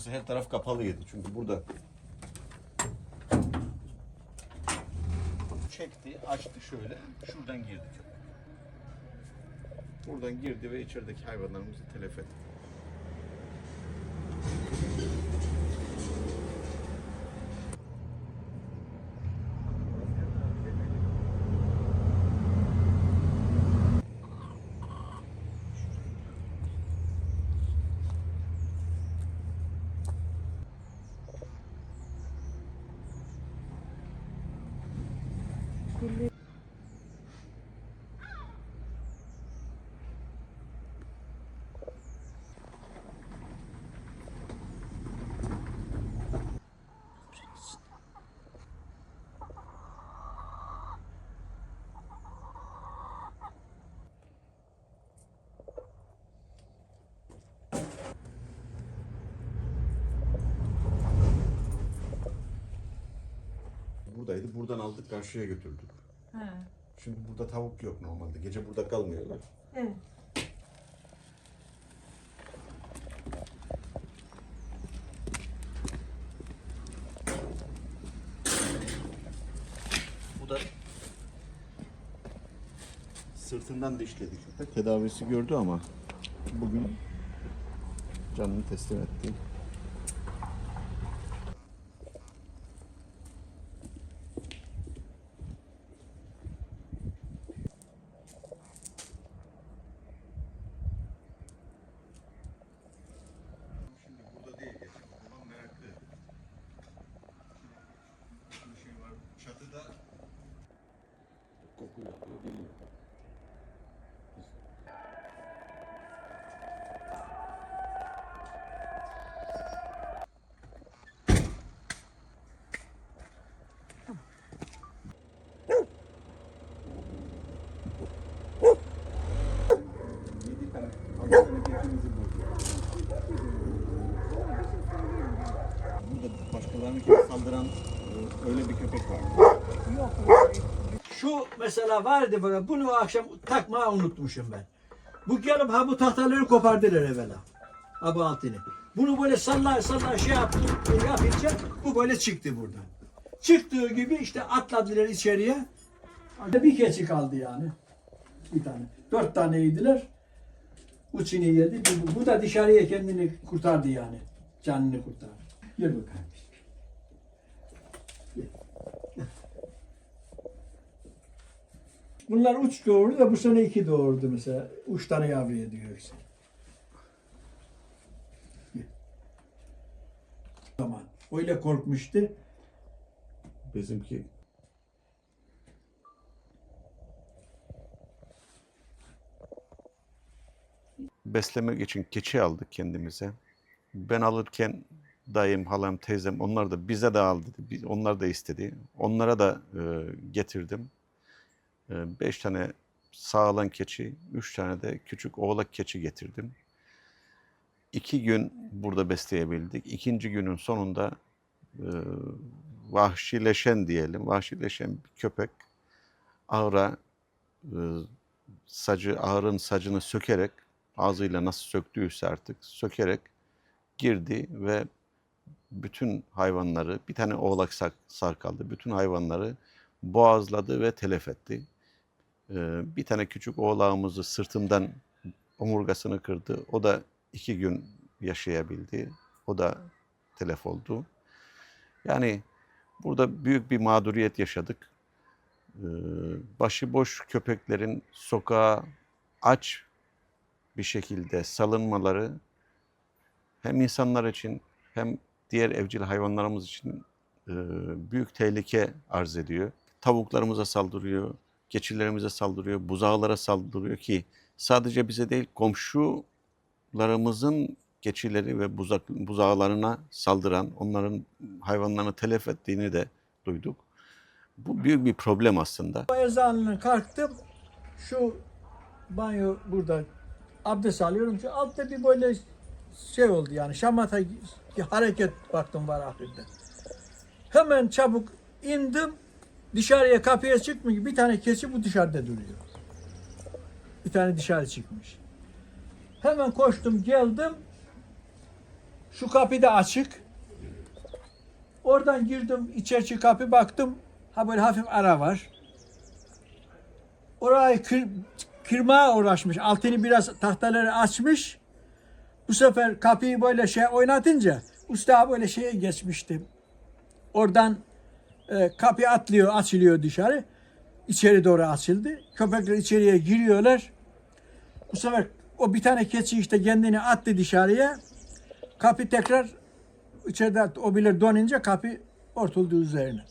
Burası her taraf kapalıydı çünkü burada çekti, açtı şöyle. Şuradan girdi. Buradan girdi ve içerideki hayvanlarımızı telef etti. 근데 Buradaydı. Buradan aldık karşıya götürdük. He. Şimdi burada tavuk yok normalde. Gece burada kalmıyorlar. Evet. Bu da sırtından dişledi köpek. Tedavisi gördü ama bugün canını teslim etti. Şimdi burada değil geçen. Babam meraklı. Bir şey var. Çatıda koku yapıyor, geliyor. Yedi tane, altı tane keçimizi buldu. Burada başkalarına saldıran e, öyle bir köpek var. Şu mesela vardı böyle bunu akşam takmayı unutmuşum ben. Bu gelip ha bu tahtaları kopardılar evvela. Ha bu altını. Bunu böyle sallar sallar şey yaptı, yapınca bu böyle çıktı buradan. Çıktığı gibi işte atladılar içeriye. Bir keçi kaldı yani. Bir tane. Dört taneydiler. Uçunu yedi. Bu, bu da dışarıya kendini kurtardı yani. Canını kurtardı. Gel bakalım. Bunlar uç doğurdu da bu sene iki doğurdu mesela. Üç tane yavru ediyor işte. Zaman. Öyle korkmuştu. Bizimki beslemek için keçi aldık kendimize. Ben alırken dayım, halam, teyzem onlar da bize de al dedi. Onlar da istedi. Onlara da e, getirdim. E, beş tane sağlan keçi, üç tane de küçük oğlak keçi getirdim. İki gün burada besleyebildik. İkinci günün sonunda e, vahşileşen diyelim, vahşileşen bir köpek ağra e, sacı, ağrın sacını sökerek, ağzıyla nasıl söktüyse artık sökerek girdi ve bütün hayvanları, bir tane oğlak sar, sar kaldı, bütün hayvanları boğazladı ve telef etti. E, bir tane küçük oğlağımızı sırtından omurgasını kırdı. O da iki gün yaşayabildi. O da telef oldu. Yani burada büyük bir mağduriyet yaşadık. Ee, başıboş köpeklerin sokağa aç bir şekilde salınmaları hem insanlar için hem diğer evcil hayvanlarımız için e, büyük tehlike arz ediyor. Tavuklarımıza saldırıyor, keçilerimize saldırıyor, buzağlara saldırıyor ki sadece bize değil komşularımızın keçileri ve buzak, buzağlarına saldıran, onların hayvanlarını telef ettiğini de duyduk. Bu büyük bir problem aslında. Ezanını kalktım. Şu banyo burada abdest alıyorum. Şu altta bir böyle şey oldu yani şamata hareket baktım var ahirde. Hemen çabuk indim. Dışarıya kapıya çıkmış. Bir tane keçi bu dışarıda duruyor. Bir tane dışarı çıkmış. Hemen koştum geldim. Şu kapı da açık. Oradan girdim içeri kapı baktım. Ha böyle hafif ara var. Orayı kır, kırmaya uğraşmış. Altını biraz tahtaları açmış. Bu sefer kapıyı böyle şey oynatınca usta böyle şeye geçmişti. Oradan e, kapı atlıyor, açılıyor dışarı. İçeri doğru açıldı. Köpekler içeriye giriyorlar. Bu sefer o bir tane keçi işte kendini attı dışarıya. Kapı tekrar içeride o bilir dönünce kapı ortuldu üzerine.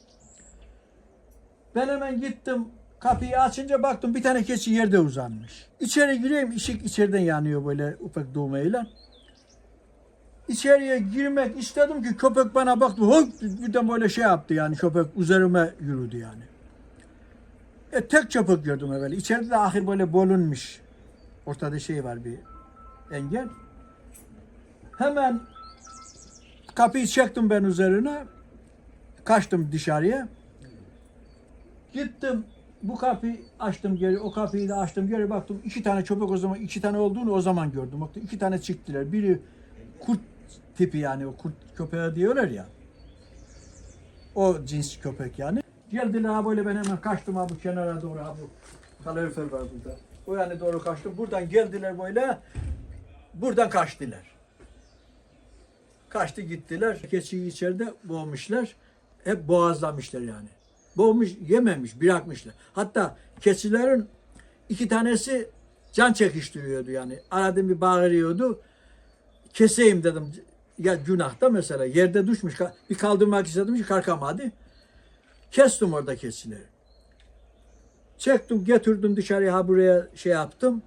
Ben hemen gittim kapıyı açınca baktım bir tane keçi yerde uzanmış. İçeri gireyim ışık içeriden yanıyor böyle ufak doğmayla. İçeriye girmek istedim ki köpek bana baktı. Hop birden böyle şey yaptı yani köpek üzerime yürüdü yani. E, tek köpek gördüm evvel. İçeride de ahir böyle bolunmuş. Ortada şey var bir engel. Hemen kapıyı çektim ben üzerine. Kaçtım dışarıya. Gittim bu kapıyı açtım geri, o kapıyı da açtım geri baktım. iki tane köpek o zaman, iki tane olduğunu o zaman gördüm. Baktım iki tane çıktılar. Biri kurt tipi yani o kurt köpeği diyorlar ya. O cins köpek yani. Geldiler ha böyle ben hemen kaçtım ha bu kenara doğru ha bu kalorifer var burada. O yana doğru kaçtım. Buradan geldiler böyle. Buradan kaçtılar. Kaçtı gittiler. Keçiyi içeride boğmuşlar. Hep boğazlamışlar yani. Boğmuş, yememiş, bırakmışlar. Hatta keçilerin iki tanesi can çekiştiriyordu yani. Aradım bir bağırıyordu. Keseyim dedim. Ya günahta mesela yerde düşmüş. Bir kaldırmak istedim ki kalkamadı. Kestim orada keçileri. Çektim getirdim dışarıya ha buraya şey yaptım.